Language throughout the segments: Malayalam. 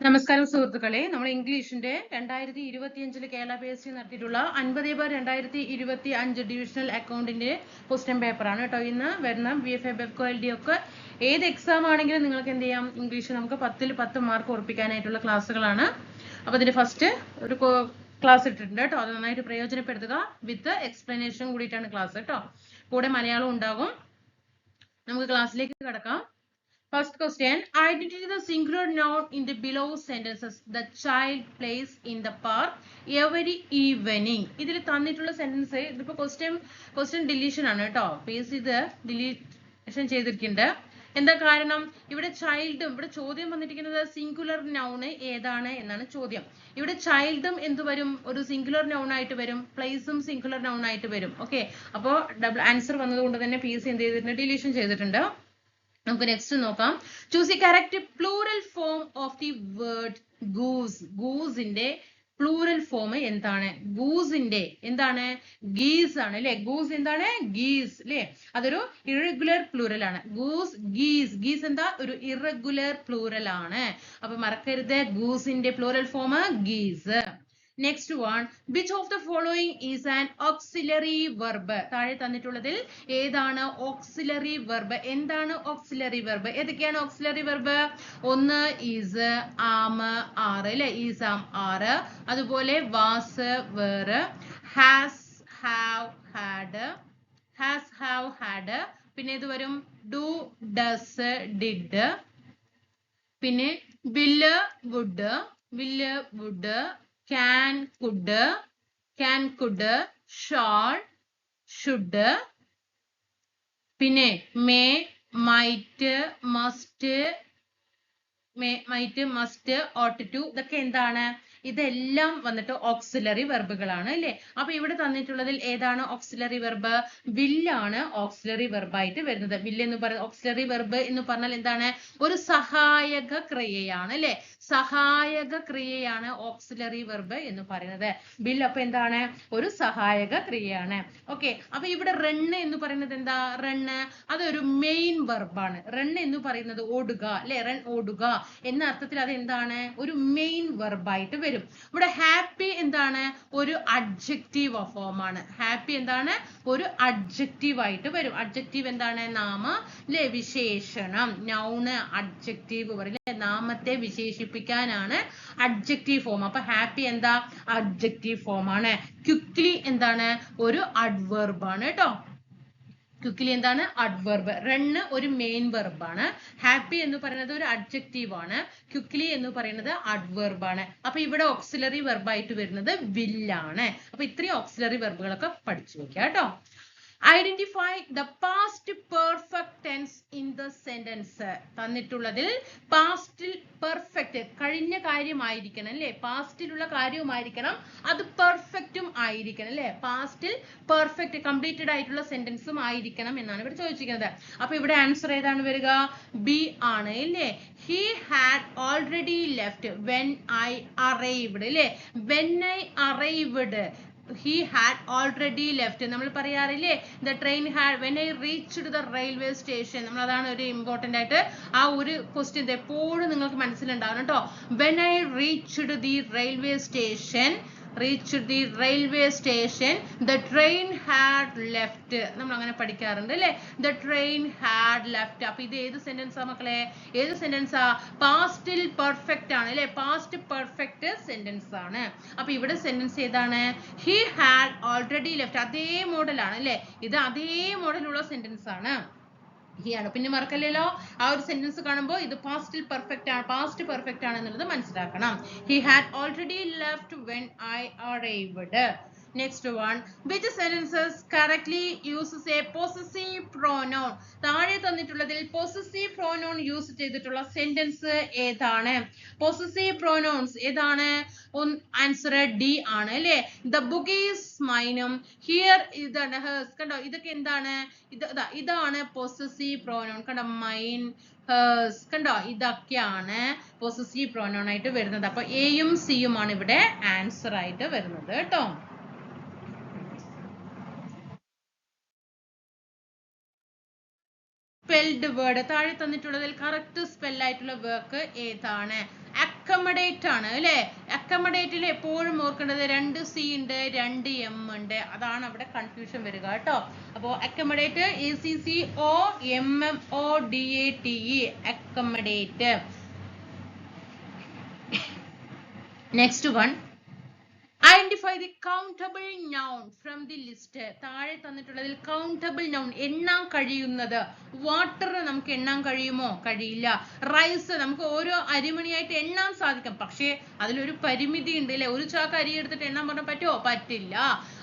നമസ്കാരം സുഹൃത്തുക്കളെ. നമ്മൾ ഇംഗ്ലീഷിന്റെ രണ്ടായിരത്തി ഇരുപത്തിയഞ്ചിൽ കേരള പി എസ് സി നടത്തിയിട്ടുള്ള അൻപത് ബാർ രണ്ടായിരത്തി ഇരുപത്തി അഞ്ച് ഡിവിഷണൽ അക്കൗണ്ടിന്റെ ക്വസ്റ്റ്യൻ പേപ്പറാണ് കേട്ടോ. ഇന്ന് വരുന്ന B F A Bevco L D ഒക്കെ ഏത് എക്സാം ആണെങ്കിലും നിങ്ങൾക്ക് എന്ത് ചെയ്യാം? ഇംഗ്ലീഷ് നമുക്ക് പത്തിൽ പത്ത് മാർക്ക് ഉറപ്പിക്കാനായിട്ടുള്ള ക്ലാസ്സുകളാണ്. അപ്പോൾ ഇതിന്റെ ഫസ്റ്റ് ഒരു ക്ലാസ് ഇട്ടിട്ടുണ്ട് കേട്ടോ. അത് നന്നായിട്ട് പ്രയോജനപ്പെടുത്തുക വിത്ത് എക്സ്പ്ലനേഷൻ കൂടിയിട്ടാണ് ക്ലാസ് കേട്ടോ. കൂടെ മലയാളം ഉണ്ടാകും. നമുക്ക് ക്ലാസ്സിലേക്ക് കിടക്കാം. First question, identify the singular noun in the below sentences. The child plays in the park every evening. ഇതിൽ തന്നിട്ടുള്ള സെന്റൻസ് ഇതിപ്പോ ക്വസ്റ്റ്യൻ ക്വസ്റ്റ്യൻ ഡിലീഷൻ ആണ് കേട്ടോ. പേസ് ഇത് ഡിലീഷൻ ചെയ്തിരിക്കുന്നുണ്ട്. എന്താ കാരണം? ഇവിടെ ചൈൽഡും ഇവിടെ ചോദ്യം വന്നിരിക്കുന്നത് സിംഗുലർ നൗണ് ഏതാണ് എന്നാണ് ചോദ്യം. ഇവിടെ ചൈൽഡും എന്ത് വരും? ഒരു സിംഗുലർ നൗൺ ആയിട്ട് വരും. പ്ലേസും സിംഗുലർ നൗൺ ആയിട്ട് വരും. ഓക്കെ അപ്പോൾ ഡബിൾ ആൻസർ വന്നതുകൊണ്ട് തന്നെ പി എസ് എന്ത് ചെയ്തിട്ടുണ്ട്? ഡിലീഷൻ ചെയ്തിട്ടുണ്ട്. നമുക്ക് നെക്സ്റ്റ് നോക്കാം. Choose the correct plural form of the word goose ഗൂസിന്റെ plural form എന്താണ്? ഗൂസിന്റെ എന്താണ്? ഗീസ് ആണ് അല്ലെ? ഗൂസ് എന്താണ്? ഗീസ് അല്ലെ? അതൊരു ഇറഗുലർ പ്ലൂറൽ ആണ്. ഗൂസ് ഗീസ് ഗീസ് എന്താ? ഒരു ഇറഗുലർ പ്ലൂറൽ ആണ്. അപ്പൊ മറക്കരുത്. ഗൂസിന്റെ plural form geese next one which of the following is an auxiliary verb താഴെ തന്നിട്ടുള്ളതിൽ ഏതാണ് ഓക്സിലറി വെർബ് എന്താണ് ഓക്സിലറി വെർബ് ഏതൊക്കെയാണ് ഓക്സിലറി വെർബ് ഒന്ന് ഈസ് ആമ് ആറ് അല്ലെ? ഈസ് ആം ആറ് അതുപോലെ was were has have had has have had പിന്നെ ഇത് വരും? ഡു ഡസ് ഡിഡ് പിന്നെ will would will would can could can could shall should പിന്നെ may might must might must ought to ഇതൊക്കെ എന്താണ്? ഇതെല്ലാം വന്നിട്ട് ഓക്സിലറി വെർബുകളാണ് അല്ലെ? അപ്പൊ ഇവിടെ തന്നിട്ടുള്ളതിൽ ഏതാണ് ഓക്സിലറി വെർബ് വില്ലാണ് ഓക്സിലറി വെർബായിട്ട് വരുന്നത്. വില്ല് എന്ന് പറയുന്നത് ഓക്സിലറി വെർബ് എന്ന് പറഞ്ഞാൽ എന്താണ്? ഒരു സഹായക ക്രിയയാണ് അല്ലെ? സഹായക ക്രിയയാണ് ഓക്സിലറി വെർബ് എന്ന് പറയുന്നത്. ബിൽ അപ്പൊ എന്താണ്? ഒരു സഹായക ക്രിയയാണ് ഓക്കെ അപ്പൊ ഇവിടെ റണ്ണ് എന്ന് പറയുന്നത് എന്താ? റണ്ണ് അതൊരു മെയിൻ വെർബാണ് റണ്ണ് എന്ന് പറയുന്നത് ഓടുക അല്ലെ? റൺ ഓടുക. എന്ന അർത്ഥത്തിൽ അത് എന്താണ്? ഒരു മെയിൻ വെർബായിട്ട് വരും. ഇവിടെ ഹാപ്പി എന്താണ്? ഒരു അഡ്ജക്റ്റീവ് ഫോം ആണ്. ഹാപ്പി എന്താണ്? ഒരു അഡ്ജക്റ്റീവ് ആയിട്ട് വരും. അഡ്ജക്റ്റീവ് എന്താണ്? നാമ അല്ലെ വിശേഷണം. നൗണ് അഡ്ജക്റ്റീവ് പറയും നാമത്തെ വിശേഷിപ്പിക്കാനാണ് അഡ്ജക്റ്റീവ് ഫോം അപ്പൊ ഹാപ്പി എന്താ? അഡ്ജക്റ്റീവ് ഫോം ആണ്. ക്വിക്ലി എന്താണ്? ഒരു അഡ്വർബ് ആണ് കേട്ടോ ക്വിക്ലി എന്താണ്? അഡ്വർബ് റണ്ണ് ഒരു മെയിൻ ആണ്. ഹാപ്പി എന്ന് പറയുന്നത് ഒരു അഡ്ജക്റ്റീവ് ആണ്. ക്വിക്ലി എന്ന് പറയുന്നത് അഡ്വർബ് ആണ്. അപ്പൊ ഇവിടെ ഓക്സിലറി വെർബായിട്ട് വരുന്നത് വില്ലാണ് അപ്പൊ ഇത്രയും ഓക്സിലറി വെർബുകളൊക്കെ പഠിച്ചു വെക്കുക കേട്ടോ identify the past perfect tense in the sentence തന്നിട്ടുള്ളതിൽ പാസ്റ്റിൽ പെർഫെക്റ്റ് കഴിഞ്ഞ കാര്യമായിരിക്കണം അല്ലേ? പാസ്റ്റിലുള്ള കാര്യവുമായിരിക്കണം. അത് പെർഫെക്റ്റും ആയിരിക്കണം അല്ലേ? പാസ്റ്റിൽ പെർഫെക്റ്റ് കംപ്ലീറ്റഡ് ആയിട്ടുള്ള സെന്റൻസും ആയിരിക്കണം എന്നാണ് ഇവിടെ ചോദിച്ചിരിക്കുന്നത്. അപ്പൊ ഇവിടെ ആൻസർ ഏതാണ് വരിക? ബി ആണ് അല്ലേ? He had already left when I arrived അല്ലേ? When I arrived he had already left നമ്മൾ പറയാറില്ലേ the train had when I reached the railway station നമ്മൾ അതാണ് ഒരു ഇമ്പോർട്ടന്റ് ആയിട്ട് ആ ഒരു ക്വസ്റ്റ്യൻ എപ്പോഴും നിങ്ങൾക്ക് മനസ്സിലുണ്ടാവണം കേട്ടോ when I reached the railway station reached the railway station. The train had left. നമ്മൾ അങ്ങനെ പഠിക്കാറുണ്ട് അല്ലേ? The train had left. അപ്പൊ ഇത് ഏത് സെന്റൻസാ മക്കളെ? ഏത് സെന്റൻസാ പാസ്റ്റിൽ പെർഫെക്റ്റ് ആണ് അല്ലേ? പാസ്റ്റ് പെർഫെക്റ്റ് സെന്റൻസ് ആണ്. അപ്പൊ ഇവിടെ സെന്റൻസ് ഏതാണ്? He had already left. അതേ മോഡലാണ് അല്ലേ? ഇത് അതേ മോഡലുള്ള സെന്റൻസ് ആണ്. ഹി പിന്നെ മറക്കല്ലല്ലോ ആ ഒരു സെന്റൻസ് കാണുമ്പോൾ ഇത് പാസ്റ്റിൽ പെർഫെക്റ്റ് ആണ് പാസ്റ്റ് പെർഫെക്റ്റ് ആണ് എന്നുള്ളത് മനസ്സിലാക്കണം. He had already left when I arrived next one which sentences correctly uses a possessive pronoun താഴെ തന്നിട്ടുള്ളതിൽ പൊസസീവ് പ്രോനോൺ യൂസ് ചെയ്തിട്ടുള്ള സെന്റൻസ് ഏതാണ്? പൊസസീവ് പ്രോനോൺസ് ഏതാണ്? ആൻസർ ഡി ആണ് അല്ലേ? ദ ബുക്ക് ഈസ് മൈനും ഹിയർ ഇതാണ്. ഹേഴ്സ് കണ്ടോ? ഇതൊക്കെ എന്താണ്? ഇത് ഇതാണ് പൊസസീവ് പ്രോനോൺ കണ്ടോ? മൈൻ ഹേഴ്സ് കണ്ടോ? ഇതൊക്കെയാണ് പൊസസീവ് പ്രോനോൺ ആയിട്ട് വരുന്നത്. അപ്പൊ എയും സിയും ആണ് ഇവിടെ ആൻസർ ആയിട്ട് വരുന്നത് കേട്ടോ. സ്പെൽഡ് വേർഡ് താഴെ തന്നിട്ടുള്ളതിൽ കറക്റ്റ് സ്പെല്ലായിട്ടുള്ള വർക്ക് ഏതാണ്? അക്കമഡേറ്റ് ആണ് അല്ലെ? അക്കമഡേറ്റിൽ എപ്പോഴും ഓർക്കേണ്ടത് രണ്ട് സി ഉണ്ട് രണ്ട് എം ഉണ്ട്. അതാണ് അവിടെ കൺഫ്യൂഷൻ വരിക കേട്ടോ. അപ്പോ accommodate A C C O M M O D A T E accommodate next one identify the countable noun from the list താഴെ തന്നിട്ടുള്ളതിൽ കൗണ്ടബിൾ നൗൺ എണ്ണാൻ കഴിയുന്നത്. വാട്ടർ നമുക്ക് എണ്ണാൻ കഴിയുമോ? കഴിയില്ല. റൈസ് നമുക്ക് ഓരോ അരിമണിയായിട്ട് എണ്ണാൻ സാധിക്കും. പക്ഷേ അതിലൊരു പരിമിതി ഉണ്ട് അല്ലെ? ഒരു ചാക്ക് അരി എടുത്തിട്ട് എണ്ണാൻ പറഞ്ഞാൽ പറ്റുമോ പറ്റില്ല.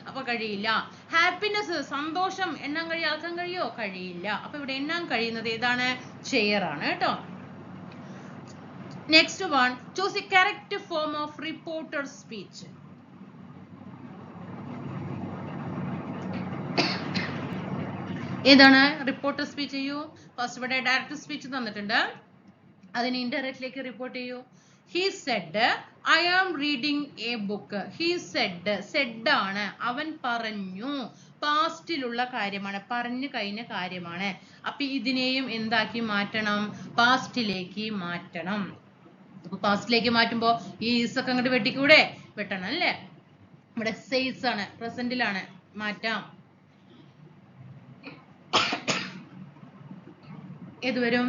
അപ്പൊ കഴിയില്ല. ഹാപ്പിനെസ് സന്തോഷം എണ്ണാൻ കഴിയ ആക്കാൻ കഴിയോ? കഴിയില്ല. അപ്പൊ ഇവിടെ എണ്ണാൻ കഴിയുന്നത് ഏതാണ്? ചെയർ ആണ് കേട്ടോ. Next one choose a correct form of reporter speech ഏതാണ്? റിപ്പോർട്ട് സ്പീച്ച് ചെയ്യൂ. ഫസ്റ്റ് ഇവിടെ ഡയറക്റ്റ് സ്പീച്ച് തന്നിട്ടുണ്ട്. അതിന് ഇൻഡയറക്റ്റിലേക്ക് റിപ്പോർട്ട് ചെയ്യൂ. He said I am reading a book he said said ആണ്. അവൻ പറഞ്ഞു. പാസ്റ്റിലുള്ള കാര്യമാണ്. പറഞ്ഞു കഴിഞ്ഞ കാര്യമാണ്. അപ്പൊ ഇതിനെയും എന്താക്കി മാറ്റണം? പാസ്റ്റിലേക്ക് മാറ്റണം. അപ്പൊ പാസ്റ്റിലേക്ക് മാറ്റുമ്പോ ഈ ഈസ് ഒക്കെ അങ്ങോട്ട് വെട്ടിക്കൂടെ? വെട്ടണം അല്ലേ? ഇവിടെ സെയ്സ് ആണ്. പ്രസന്റിലാണ് മാറ്റാം. ഏത് വരും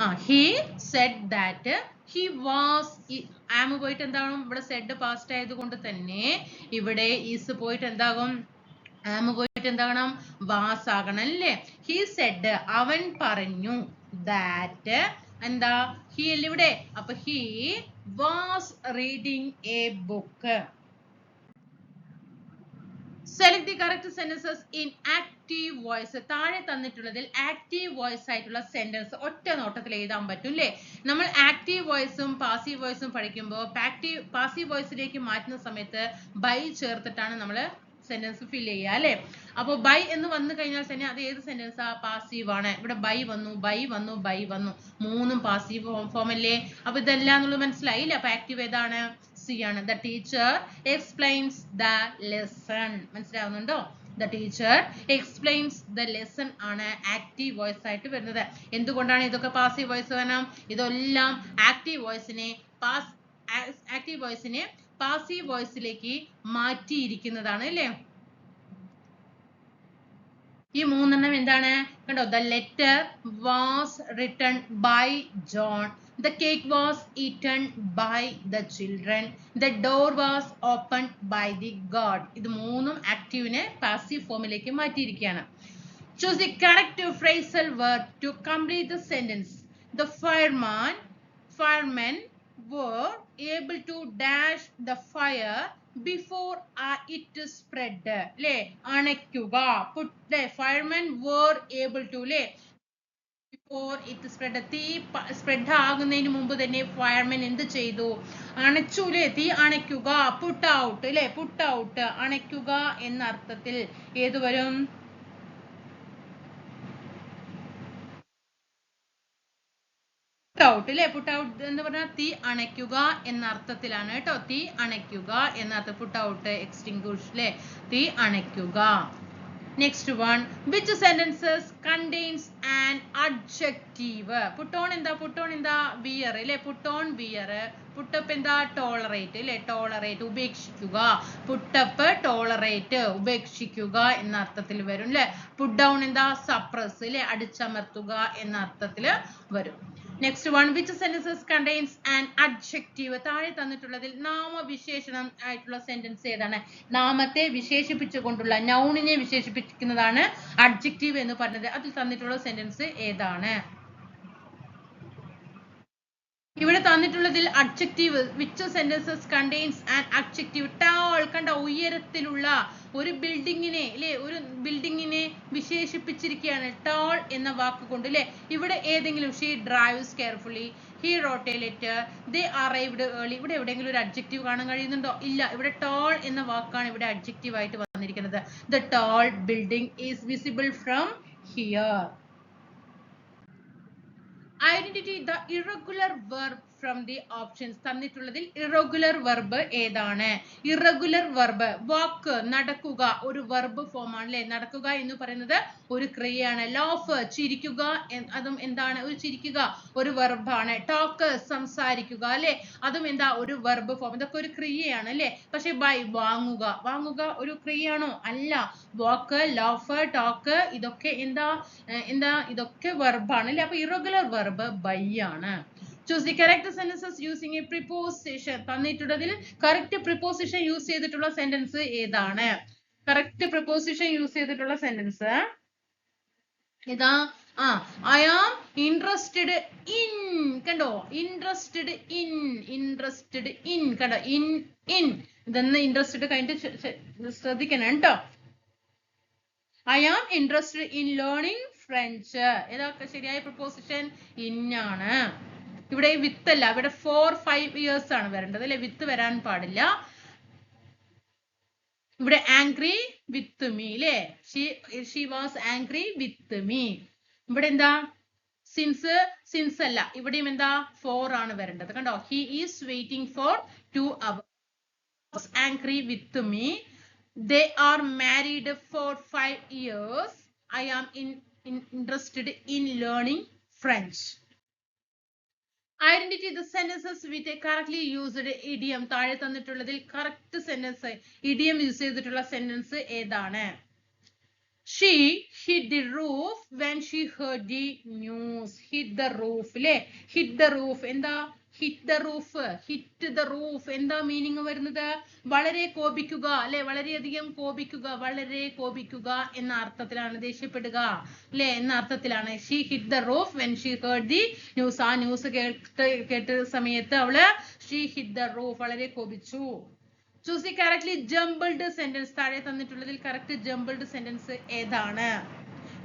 ആ he said that he was am പോയിട്ട് എന്താകും ഇവിടെ സെഡ് പാസ്റ്റ് ആയതുകൊണ്ട് തന്നെ ഇവിടെ ഈസ് പോയിട്ട് എന്താകും ആം പോയിട്ട് എന്താകണം വാസ് ആകണം അല്ലേ? ഹി സെഡ് അവൻ പറഞ്ഞു ദാറ്റ് എന്താ? ഹി അല്ലേ ഇവിടെ? അപ്പൊ he was reading a book select the correct sentences in active voice താഴെ തന്നിട്ടുള്ളതിൽ ആക്റ്റീവ് വോയിസ് ആയിട്ടുള്ള സെന്റൻസ് ഒറ്റ നോട്ടത്തിൽ എഴുതാൻ പറ്റും അല്ലേ നമ്മൾ ആക്റ്റീവ് വോയിസും പാസീവ് വോയിസും പഠിക്കുമ്പോൾ ആക്റ്റീവ് പാസീവ് വോയിസിലേക്ക് മാറ്റുന്ന സമയത്ത് ബൈ ചേർത്തിട്ടാണ് നമ്മൾ സെന്റൻസ് ഫിൽ ചെയ്യുക അല്ലേ? അപ്പോൾ ബൈ എന്ന് വന്നു കഴിഞ്ഞാൽ തന്നെ അത് ഏത് സെന്റൻസ് പാസീവ് ആണ്. ഇവിടെ ബൈ വന്നു ബൈ വന്നു ബൈ വന്നു. മൂന്നും പാസീവ് ഫോം അല്ലേ? അപ്പൊ ഇതെല്ലാം എന്നുള്ളത് മനസ്സിലായില്ലേ? അപ്പൊ ആക്റ്റീവ് ഏതാണ്? സി ആണ് the teacher explains the lesson മനസ്സിലാവുന്നുണ്ടോ? The teacher explains the lesson ആണ് ആക്റ്റീവ് വോയിസ് ആയിട്ട് വരുന്നത്. എന്തുകൊണ്ടാണ് ഇതൊക്കെ പാസീവ് വോയിസ് വരണം? ഇതെല്ലാം ആക്റ്റീവ് വോയിസിനെ പാസ് ആക്റ്റീവ് വോയിസിനെ പാസീവ് വോയിസിലേക്ക് മാറ്റിയിരിക്കുന്നതാണ് അല്ലേ? ഈ മൂന്നെണ്ണം എന്താണ്? കണ്ടോ? The letter was written by John the cake was eaten by the children the door was open by the guard ഇത് മൂന്നും ആക്റ്റീവിനെ പാസീവ് ഫോമിലേക്ക് മാറ്റിയിരിക്കുകയാണ് choose the correct phrasal word to complete the sentence the fireman firemen were able to dash the fire before uh, it spread ല്ലേ അണയ്ക്കുക put the firemen were able To ഇത് സ്പ്രെഡ് തീ സ്പ്രെഡ് ആകുന്നതിന് മുമ്പ് തന്നെ ഫയർമെൻ എന്ത് ചെയ്തു? അണച്ചുലേ തീ അണയ്ക്കുക. പുട്ട് ഔട്ട് ല്ലേ പുട്ട് ഔട്ട് അണയ്ക്കുക എന്ന അർത്ഥത്തിൽ ഏത് വരും? ഔട്ട് അല്ലെ പുട്ട് ഔട്ട് എന്ന് പറഞ്ഞാൽ തീ അണയ്ക്കുക എന്ന അർത്ഥത്തിലാണ് കേട്ടോ. തീ അണയ്ക്കുക എന്ന അർത്ഥം പുട്ട് ഔട്ട് എക്സ്റ്റിംഗ്വിഷ് അല്ലെ തീ അണയ്ക്കുക. Next one which sentences contains an adjective put on എന്താ? പുട്ടോൺ എന്താ? വിയർ അല്ലെ put on wear put up എന്താ? ടോളറേറ്റ് അല്ലെ ടോളറേറ്റ് ഉപേക്ഷിക്കുക. പുട്ടപ്പ് ടോളറേറ്റ് ഉപേക്ഷിക്കുക എന്ന അർത്ഥത്തിൽ വരും അല്ലെ പുട്ട് ഡൗൺ എന്താ? സപ്രസ് അല്ലെ അടിച്ചമർത്തുക എന്ന അർത്ഥത്തിൽ വരും. Next one which sentences contains an adjective താഴെ തന്നിട്ടുള്ളതിൽ നാമവിശേഷണം ആയിട്ടുള്ള സെന്റൻസ് ഏതാണ്? നാമത്തെ വിശേഷിപ്പിച്ചുകൊണ്ടുള്ള നൗണിനെ വിശേഷിപ്പിക്കുന്നതാണ് അഡ്ജക്റ്റീവ് എന്ന് പറഞ്ഞത്. അതിൽ തന്നിട്ടുള്ള സെന്റൻസ് ഏതാണ്? ഇവിടെ തന്നിട്ടുള്ളതിൽ adjective which sentences contains and adjective tall കണ്ട ഉയരത്തിലുള്ള ഒരു ബിൽഡിങ്ങിനെ അല്ലെ ഒരു ബിൽഡിങ്ങിനെ വിശേഷിപ്പിച്ചിരിക്കുകയാണ്. ടോൾ എന്ന വാക്ക് കൊണ്ട് അല്ലെ ഇവിടെ ഏതെങ്കിലും she drives carefully he wrote a letter they arrived early ഇവിടെ എവിടെയെങ്കിലും ഒരു അഡ്ജക്റ്റീവ് കാണാൻ കഴിയുന്നുണ്ടോ? ഇല്ല. ഇവിടെ ടോൾ എന്ന വാക്കാണ് ഇവിടെ അഡ്ജക്റ്റീവ് ആയിട്ട് വന്നിരിക്കുന്നത്. The tall building is visible from here identity the irregular verb from the options തന്നിട്ടുള്ളതിൽ irregular verb ഏതാണ്? ഇറഗുലർ വെർബ് വാക്ക് നടക്കുക ഒരു വെർബ് ഫോം ആണ് നടക്കുക എന്ന് പറയുന്നത് ഒരു ക്രിയയാണ്. ലോഫ് ചിരിക്കുക അതും എന്താണ്? ഒരു ചിരിക്കുക ഒരു വെർബാണ് ടോക്ക് സംസാരിക്കുക അല്ലെ? അതും എന്താ? ഒരു വെർബ് ഫോം ഇതൊക്കെ ഒരു ക്രിയയാണ് അല്ലെ? പക്ഷെ ബൈ വാങ്ങുക. വാങ്ങുക ഒരു ക്രിയയാണോ? അല്ല. വാക്ക് ലോഫ് ടോക്ക് ഇതൊക്കെ എന്താ? എന്താ? ഇതൊക്കെ വെർബാണ് അല്ലെ? അപ്പൊ ഇറഗുലർ വെർബ് ബൈ ആണ്. Choose the correct sentences using a preposition തന്നിട്ടുള്ളതിൽ correct preposition use ചെയ്തിട്ടുള്ള സെന്റൻസ് ഏതാണ്? കറക്റ്റ് പ്രിപ്പോസിഷൻ യൂസ് ചെയ്തിട്ടുള്ള സെന്റൻസ് ഇതാ ആ ഐ ആം ഇൻട്രസ്റ്റഡ് ഇൻ കണ്ടോ? ഇൻട്രസ്റ്റഡ് ഇൻ ഇൻട്രസ്റ്റഡ് ഇൻ കണ്ടോ? ഇൻ ഇൻ ഇതെന്ന് ഇൻട്രസ്റ്റഡ് കഴിഞ്ഞിട്ട് ശ്ര- ശ്ര- ശ്രദ്ധിക്കണം കേട്ടോ. I am interested in learning French ഏതൊക്കെ ശരിയായ പ്രപ്പോസിഷൻ ഇന്നാണ് ഇവിടെ വിത്ത് അല്ല. ഇവിടെ ഫോർ ഫൈവ് ഇയേഴ്സ് ആണ് വരേണ്ടത്. അല്ലെ? വിത്ത് വരാൻ പാടില്ല. ഇവിടെ ആംഗ്രി വിത്ത് മീ അല്ലേ she was angry with me ഇവിടെ എന്താ? സിൻസ് സിൻസ് അല്ല. ഇവിടെയും എന്താ? ഫോർ ആണ് വരേണ്ടത്. കണ്ടോ? He is waiting for two hours angry with me they are married for five years I am in interested in in French identity the sentences with a correctly used idiom താഴെ തന്നിട്ടുള്ളതിൽ കറക്റ്റ് സെന്റൻസ് ഇഡിയം യൂസ് ചെയ്തിട്ടുള്ള സെന്റൻസ് ഏതാണ്? She hit the roof when she heard the news hit the roof അല്ലേ ഹിറ്റ് ദ റൂഫ് എന്താ? Hit the roof hit the roof എന്താ മീനിങ് വരുന്നത്? വളരെ കോപിക്കുക അല്ലെ? വളരെയധികം കോപിക്കുക വളരെ കോപിക്കുക എന്ന അർത്ഥത്തിലാണ് ദേഷ്യപ്പെടുക അല്ലെ? എന്ന അർത്ഥത്തിലാണ് she hit the roof when she heard the news ആ ന്യൂസ് കേട്ട് കേട്ട സമയത്ത് അവൾ ഷീ ഹിറ്റ് ദ റൂഫ് വളരെ കോപിച്ചു. ചൂസ് കറക്റ്റ്ലി ജംബിൾഡ് സെന്റൻസ് താഴെ തന്നിട്ടുള്ളതിൽ കറക്റ്റ് ജംബിൾഡ് സെന്റൻസ് ഏതാണ്?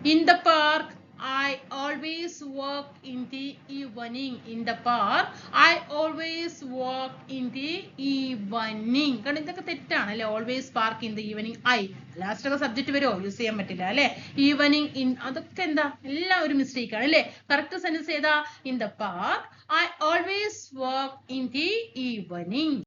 In the park I always walk in the evening in the park. I always walk in the evening. കാരണം ഇതൊക്കെ തെറ്റാണ് അല്ലേ always park in the evening I last ഒക്കെ സബ്ജക്ട് വരുമോ യൂസ് ചെയ്യാൻ പറ്റില്ല അല്ലേ? ഈവനിങ് ഇൻ അതൊക്കെ എന്താ? എല്ലാം ഒരു മിസ്റ്റേക്ക് ആണ് അല്ലെ? കറക്റ്റ് സെൻസ് ഏതാ? In the park I always work in the evening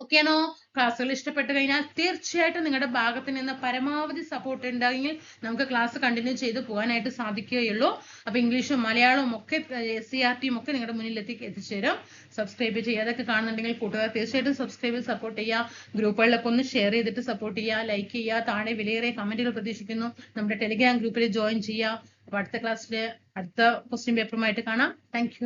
ഓക്കെയാണോ? ക്ലാസ്സുകൾ ഇഷ്ടപ്പെട്ടു കഴിഞ്ഞാൽ തീർച്ചയായിട്ടും നിങ്ങളുടെ ഭാഗത്ത് നിന്ന് പരമാവധി സപ്പോർട്ട് ഉണ്ടെങ്കിൽ നമുക്ക് ക്ലാസ് കണ്ടിന്യൂ ചെയ്ത് പോകാനായിട്ട് സാധിക്കുകയുള്ളൂ. അപ്പൊ ഇംഗ്ലീഷും മലയാളവും ഒക്കെ എസ് സി ആർ ടിയും ഒക്കെ നിങ്ങളുടെ മുന്നിൽ എത്തി എത്തിച്ചേരും സബ്സ്ക്രൈബ് ചെയ്യാതൊക്കെ കാണുന്നുണ്ടെങ്കിൽ കൂട്ടുകാർ തീർച്ചയായിട്ടും സബ്സ്ക്രൈബ് സപ്പോർട്ട് ചെയ്യുക ഗ്രൂപ്പുകളിലൊക്കെ ഒന്ന് ഷെയർ ചെയ്തിട്ട് സപ്പോർട്ട് ചെയ്യുക ലൈക്ക് ചെയ്യുക താഴെ വിലയേറിയ കമന്റുകൾ പ്രതീക്ഷിക്കുന്നു. നമ്മുടെ ടെലിഗ്രാം ഗ്രൂപ്പിൽ ജോയിൻ ചെയ്യുക അപ്പൊ അടുത്ത ക്ലാസ്സിൽ അടുത്ത ക്വസ്റ്റ്യൻ പേപ്പറുമായിട്ട് കാണാം. താങ്ക്